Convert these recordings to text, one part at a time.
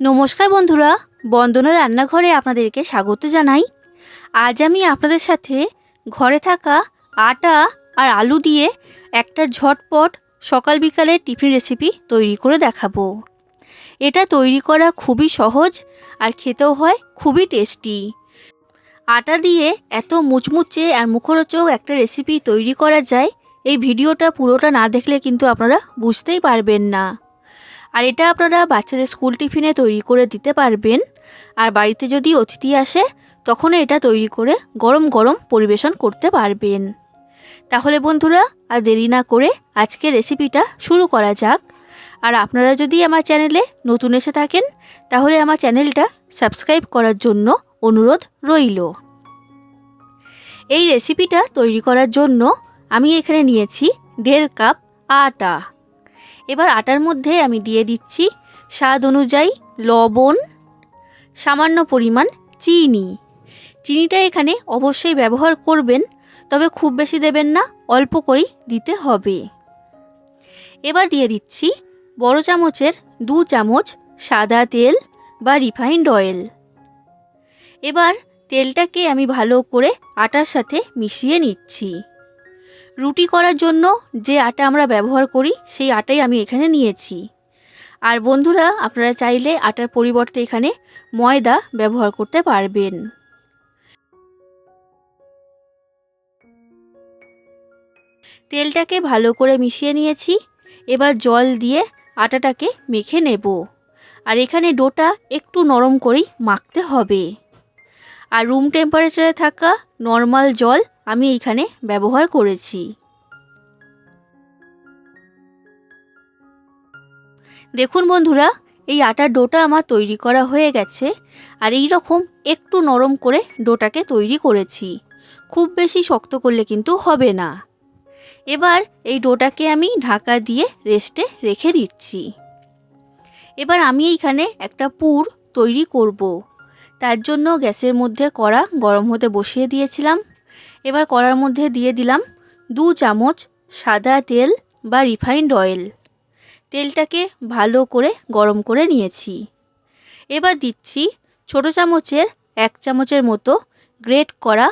নমস্কার বন্ধুরা, বন্দনা রান্নাঘরে আপনাদেরকে স্বাগত জানাই। আজ আমি আপনাদের সাথে ঘরে থাকা আটা আর আলু দিয়ে একটা ঝটপট সকাল বিকালের টিফিন রেসিপি তৈরি করে দেখাবো। এটা তৈরি করা খুবই সহজ আর খেতেও হয় খুবই টেস্টি আটা দিয়ে এত মুচমুচে আর মুখরোচক একটা রেসিপি তৈরি করা যায়, এই ভিডিওটা পুরোটা না দেখলে কিন্তু আপনারা বুঝতেই পারবেন না। আর এটা আপনারা বাচ্চাদের স্কুল টিফিনে তৈরি করে দিতে পারবেন। আর বাড়িতে যদি অতিথি আসে তখন এটা তৈরি করে গরম গরম পরিবেশন করতে পারবেন। তাহলে বন্ধুরা, আর দেরি না করে আজকে রেসিপিটা শুরু করা যাক। আর আপনারা যদি আমার চ্যানেলে নতুন এসে থাকেন, তাহলে আমার চ্যানেলটা সাবস্ক্রাইব করার জন্য অনুরোধ রইল। এই রেসিপিটা তৈরি করার জন্য আমি এখানে নিয়েছি দেড় কাপ আটা। এবার আটার মধ্যে আমি দিয়ে দিচ্ছি স্বাদ অনুযায়ী লবণ, সামান্য পরিমাণ চিনি। চিনিটা এখানে অবশ্যই ব্যবহার করবেন, তবে খুব বেশি দেবেন না, অল্প করেই দিতে হবে। এবার দিয়ে দিচ্ছি বড় চামচের দু চামচ সাদা তেল বা রিফাইন্ড অয়েল। এবার তেলটাকে আমি ভালো করে আটার সাথে মিশিয়ে নিচ্ছি। রুটি করার জন্য যে আটা আমরা ব্যবহার করি, সেই আটাই আমি এখানে নিয়েছি। আর বন্ধুরা, আপনারা চাইলে আটার পরিবর্তে এখানে ময়দা ব্যবহার করতে পারবেন। তেলটাকে ভালো করে মিশিয়ে নিয়েছি। এবার জল দিয়ে আটাটাকে মেখে নেব। আর এখানে ডোটা একটু নরম করেই মাখতে হবে। আর রুম টেম্পারেচারে থাকা নর্মাল জল আমি এইখানে ব্যবহার করেছি। দেখুন বন্ধুরা, এই আটার ডোটা আমার তৈরি করা হয়ে গেছে আর এই রকম একটু নরম করে ডোটাকে তৈরি করেছি। খুব বেশি শক্ত করলে কিন্তু হবে না। এবার এই ডোটাকে আমি ঢাকা দিয়ে রেস্টে রেখে দিচ্ছি। এবার আমি এইখানে একটা পুর তৈরি করব। তার জন্য গ্যাসের মধ্যে কড়া গরম হতে বসিয়ে দিয়েছিলাম। এবার কড়ার মধ্যে দিয়ে দিলাম দু চামচ সাদা তেল বা রিফাইন্ড অয়েল। তেলটাকে ভালো করে গরম করে নিয়েছি। এবার দিচ্ছি ছোট চামচের এক চামচের মতো গ্রেট করা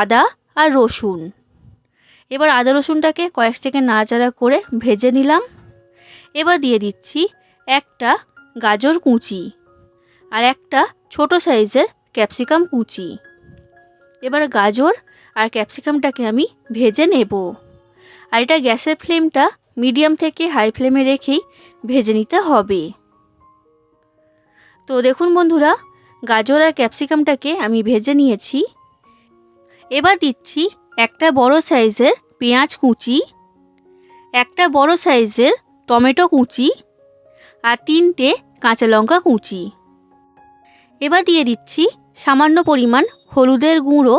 আদা আর রসুন। এবার আদা রসুনটাকে কয়েক সেকেন্ড নাড়াচাড়া করে ভেজে নিলাম। এবার দিয়ে দিচ্ছি একটা গাজর কুচি আর একটা ছোট সাইজের ক্যাপসিকাম কুচি। এবার গাজর আর ক্যাপসিকামটাকে আমি ভেজে নেব। আর এটা গ্যাসের ফ্লেমটা মিডিয়াম থেকে হাই ফ্লেমে রেখেই ভেজে নিতে হবে। তো দেখুন বন্ধুরা, গাজর আর ক্যাপসিকামটাকে আমি ভেজে নিয়েছি। এবার দিচ্ছি একটা বড় সাইজের পেঁয়াজ কুচি, একটা বড় সাইজের টমেটো কুচি আর তিনটে কাঁচা লঙ্কা কুচি। এবার দিয়ে দিচ্ছি সামান্য পরিমাণ হলুদের গুঁড়ো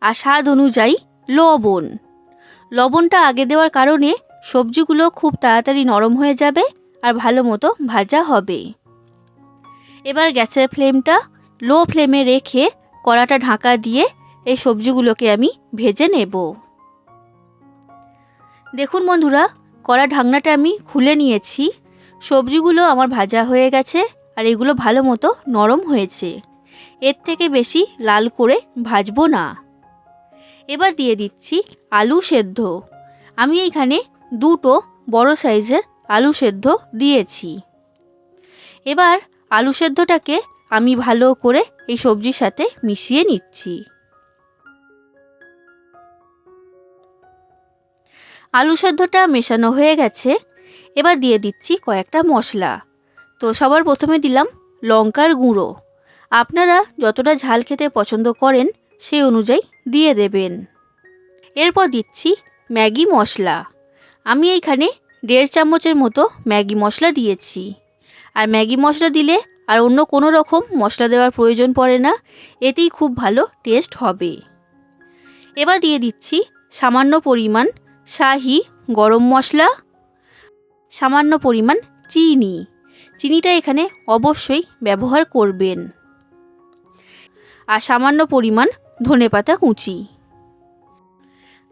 আর স্বাদ অনুযায়ী লবণ। লবণটা আগে দেওয়ার কারণে সবজিগুলো খুব তাড়াতাড়ি নরম হয়ে যাবে আর ভালো মতো ভাজা হবে। এবার গ্যাসের ফ্লেমটা লো ফ্লেমে রেখে কড়াটা ঢাকা দিয়ে এই সবজিগুলোকে আমি ভেজে নেব। দেখুন বন্ধুরা, কড়া ঢাকনাটা আমি খুলে নিয়েছি। সবজিগুলো আমার ভাজা হয়ে গেছে আর এগুলো ভালো মতো নরম হয়েছে। এর থেকে বেশি লাল করে ভাজবো না। এবার দিয়ে দিচ্ছি আলু সেদ্ধ। আমি এইখানে দুটো বড় সাইজের আলু সেদ্ধ দিয়েছি। এবার আলু সেদ্ধটাকে আমি ভালো করে এই সবজির সাথে মিশিয়ে নিচ্ছি। আলু সেদ্ধটা মেশানো হয়ে গেছে। এবার দিয়ে দিচ্ছি কয়েকটা মশলা। তো সবার প্রথমে দিলাম লঙ্কার গুঁড়ো। আপনারা যতটা ঝাল খেতে পছন্দ করেন সেই অনুযায়ী দিয়ে দেবেন। এরপর দিচ্ছি ম্যাগি মশলা। আমি এইখানে দেড় চামচের মতো ম্যাগি মশলা দিয়েছি। আর ম্যাগি মশলা দিলে আর অন্য কোনো রকম মশলা দেওয়ার প্রয়োজন পড়ে না, এতেই খুব ভালো টেস্ট হবে। এবার দিয়ে দিচ্ছি সামান্য পরিমাণ শাহি গরম মশলা, সামান্য পরিমাণ চিনি। চিনিটা এখানে অবশ্যই ব্যবহার করবেন। আর সামান্য পরিমাণ ধনেপাতা কুচি।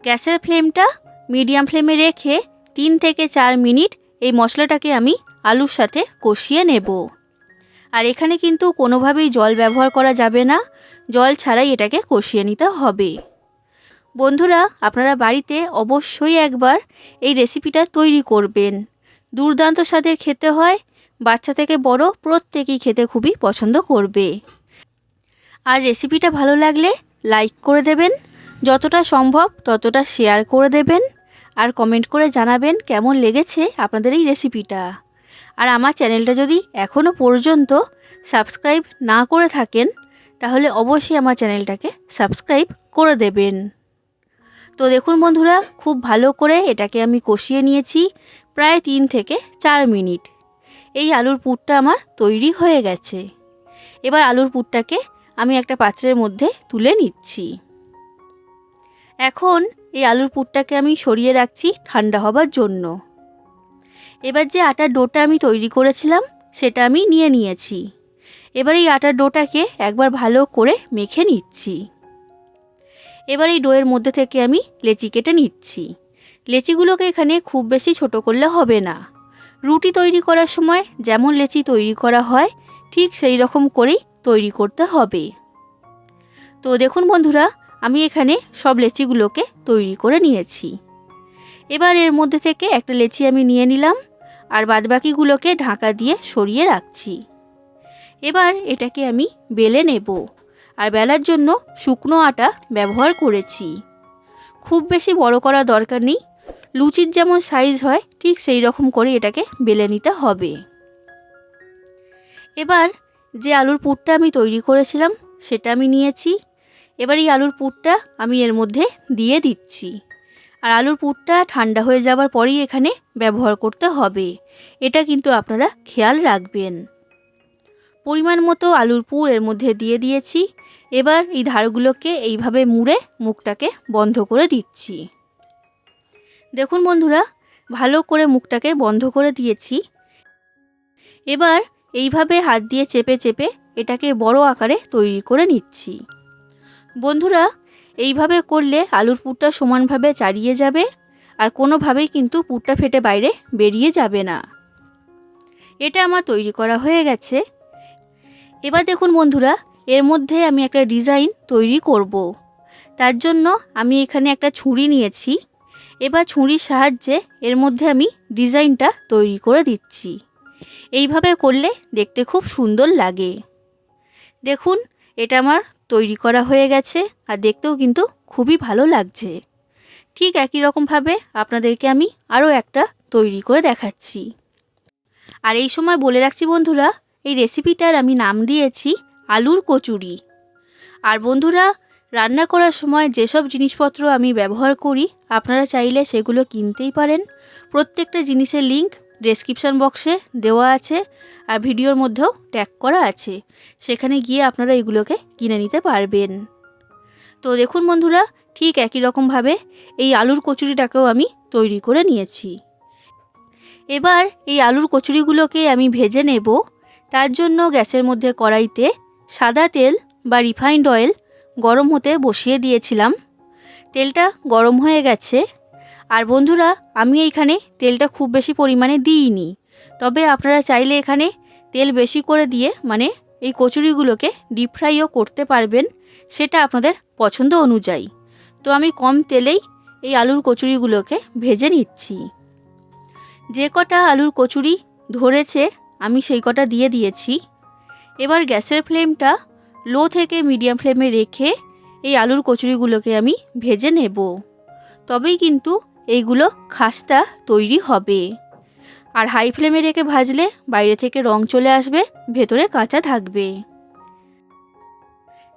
গ্যাসের ফ্লেমটা মিডিয়াম ফ্লেমে রেখে তিন থেকে চার মিনিট এই মশলাটাকে আমি আলুর সাথে কষিয়ে নেব। আর এখানে কিন্তু কোনোভাবেই জল ব্যবহার করা যাবে না। জল ছাড়াই এটাকে কষিয়ে নিতে হবে। বন্ধুরা, আপনারা বাড়িতে অবশ্যই একবার এই রেসিপিটা তৈরি করবেন। দুর্দান্ত স্বাদের খেতে হয়, বাচ্চা থেকে বড় প্রত্যেকেই খেতে খুবই পছন্দ করবে। আর রেসিপিটা ভালো লাগলে লাইক করে দেবেন। যতটা সম্ভব ততটা শেয়ার করে দেবেন। আর কমেন্ট করে জানাবেন কেমন লেগেছে আপনাদের এই রেসিপিটা আর আমার চ্যানেলটা যদি এখনও পর্যন্ত সাবস্ক্রাইব না করে থাকেন, তাহলে অবশ্যই আমার চ্যানেলটাকে সাবস্ক্রাইব করে দেবেন। তো দেখুন বন্ধুরা, খুব ভালো করে এটাকে আমি কষিয়ে নিয়েছি প্রায় তিন থেকে চার মিনিট। এই আলুর পুরটা আমার তৈরি হয়ে গেছে। এবার আলুর পুরটাকে আমি একটা পাত্রের মধ্যে তুলে নিচ্ছি। এখন এই আলুর পুরটাকে আমি সরিয়ে রাখছি ঠান্ডা হবার জন্য। এবার যে আটার ডোটা আমি তৈরি করেছিলাম, সেটা আমি নিয়ে নিয়েছি। এবার এই আটার ডোটাকে একবার ভালো করে মেখে নিচ্ছি। এবার এই ডোয়ের মধ্যে থেকে আমি লেচি কেটে নিচ্ছি। লেচিগুলোকে এখানে খুব বেশি ছোট করলে হবে না। রুটি তৈরি করার সময় যেমন লেচি তৈরি করা হয়, ঠিক সেই রকম করেই তৈরি করতে হবে। তো দেখুন বন্ধুরা, আমি এখানে সব লেচিগুলোকে তৈরি করে নিয়েছি। এবার এর মধ্যে থেকে একটা লেচি আমি নিয়ে নিলাম আর বাদবাকিগুলোকে ঢাকা দিয়ে সরিয়ে রাখছি। এবার এটাকে আমি বেলে নেব আর বেলার জন্য শুকনো আটা ব্যবহার করেছি। খুব বেশি বড় করা দরকার নেই, লুচির যেমন সাইজ হয়, ঠিক সেই রকম করে এটাকে বেলে নিতে হবে। এবার যে আলুর পুরটা আমি তৈরি করেছিলাম, সেটা আমি নিয়েছি। এবার এই আলুর পুরটা আমি এর মধ্যে দিয়ে দিচ্ছি। আর আলুর পুরটা ঠান্ডা হয়ে যাবার পরেই এখানে ব্যবহার করতে হবে। এটা কিন্তু আপনারা খেয়াল রাখবেন। পরিমাণ মতো আলুর পুর এর মধ্যে দিয়ে দিয়েছি। এবার এই ধারগুলোকে এইভাবে মুড়ে মুখটাকে বন্ধ করে দিচ্ছি। দেখুন বন্ধুরা, ভালো করে মুখটাকে বন্ধ করে দিয়েছি। এবার এইভাবে হাত দিয়ে চেপে চেপে এটাকে বড় আকারে তৈরি করে নিচ্ছি। বন্ধুরা, এইভাবে করলে আলুর পুরটা সমানভাবে চারিয়ে যাবে আর কোনোভাবেই কিন্তু পুরটা ফেটে বাইরে বেরিয়ে যাবে না। এটা আমার তৈরি করা হয়ে গেছে। এবার দেখুন বন্ধুরা, এর মধ্যে আমি একটা ডিজাইন তৈরি করব। তার জন্য আমি এখানে একটা ছুরি নিয়েছি। এবার ছুরির সাহায্যে এর মধ্যে আমি ডিজাইনটা তৈরি করে দিচ্ছি। এইভাবে করলে দেখতে খুব সুন্দর লাগে। দেখুন, এটা আমার তৈরি করা হয়ে গেছে আর দেখতেও কিন্তু খুবই ভালো লাগছে। ঠিক একই রকমভাবে আপনাদেরকে আমি আরও একটা তৈরি করে দেখাচ্ছি। আর এই সময় বলে রাখছি বন্ধুরা, এই রেসিপিটার আমি নাম দিয়েছি আলুর কচুরি। আর বন্ধুরা, রান্না করার সময় যেসব জিনিসপত্র আমি ব্যবহার করি, আপনারা চাইলে সেগুলো কিনতেই পারেন। প্রত্যেকটা জিনিসের লিংক ডেসক্রিপশান বক্সে দেওয়া আছে আর ভিডিওর মধ্যেও ট্যাগ করা আছে। সেখানে গিয়ে আপনারা এগুলোকে কিনে নিতে পারবেন। তো দেখুন বন্ধুরা, ঠিক একই রকমভাবে এই আলুর কচুরিটাকেও আমি তৈরি করে নিয়েছি। এবার এই আলুর কচুরিগুলোকে আমি ভেজে নেব। তার জন্য গ্যাসের মধ্যে কড়াইতে সাদা তেল বা রিফাইন্ড অয়েল গরম হতে বসিয়ে দিয়েছিলাম। তেলটা গরম হয়ে গেছে। আর বন্ধুরা, আমি এইখানে তেলটা খুব বেশি পরিমাণে দিইনি। তবে আপনারা চাইলে এখানে তেল বেশি করে দিয়ে মানে এই কচুরিগুলোকে ডিপ ফ্রাইও করতে পারবেন, সেটা আপনাদের পছন্দ অনুযায়ী। তো আমি কম তেলেই এই আলুর কচুরিগুলোকে ভেজে নিচ্ছি। যে কটা আলুর কচুরি ধরেছে, আমি সেই কটা দিয়ে দিয়েছি। এবার গ্যাসের ফ্লেমটা লো থেকে মিডিয়াম ফ্লেমে রেখে এই আলুর কচুরিগুলোকে আমি ভেজে নেব। তবেই কিন্তু এইগুলো খাস্তা তৈরি হবে। আর হাই ফ্লেমে রেখে ভাজলে বাইরে থেকে রং চলে আসবে, ভেতরে কাঁচা থাকবে।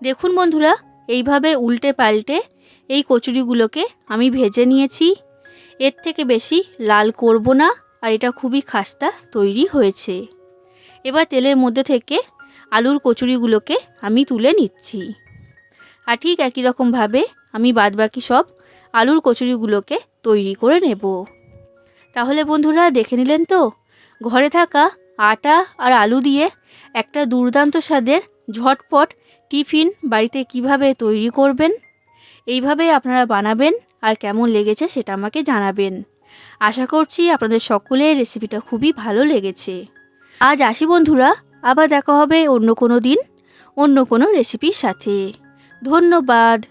দেখুন বন্ধুরা, এইভাবে উল্টে পাল্টে এই কচুরিগুলোকে আমি ভেজে নিয়েছি। এর থেকে বেশি লাল করব না, আর এটা খুবই খাস্তা তৈরি হয়েছে। এবার তেলের মধ্যে থেকে আলুর কচুরিগুলোকে আমি তুলে নিচ্ছি। আর ঠিক একই রকমভাবে আমি বাদবাকি সব আলুর কচুরিগুলোকে তৈরি করে নেব। তাহলে বন্ধুরা দেখে নিলেন তো, ঘরে থাকা আটা আর আলু দিয়ে একটা দুর্দান্ত স্বাদের ঝটপট টিফিন বাড়িতে কীভাবে তৈরি করবেন, এইভাবে আপনারা বানাবেন আর কেমন লেগেছে সেটা আমাকে জানাবেন। আশা করছি আপনাদের সকলের রেসিপিটা খুবই ভালো লেগেছে। আজ আসি বন্ধুরা, আবার দেখা হবে অন্য কোনো দিন, অন্য কোনো রেসিপির সাথে। ধন্যবাদ।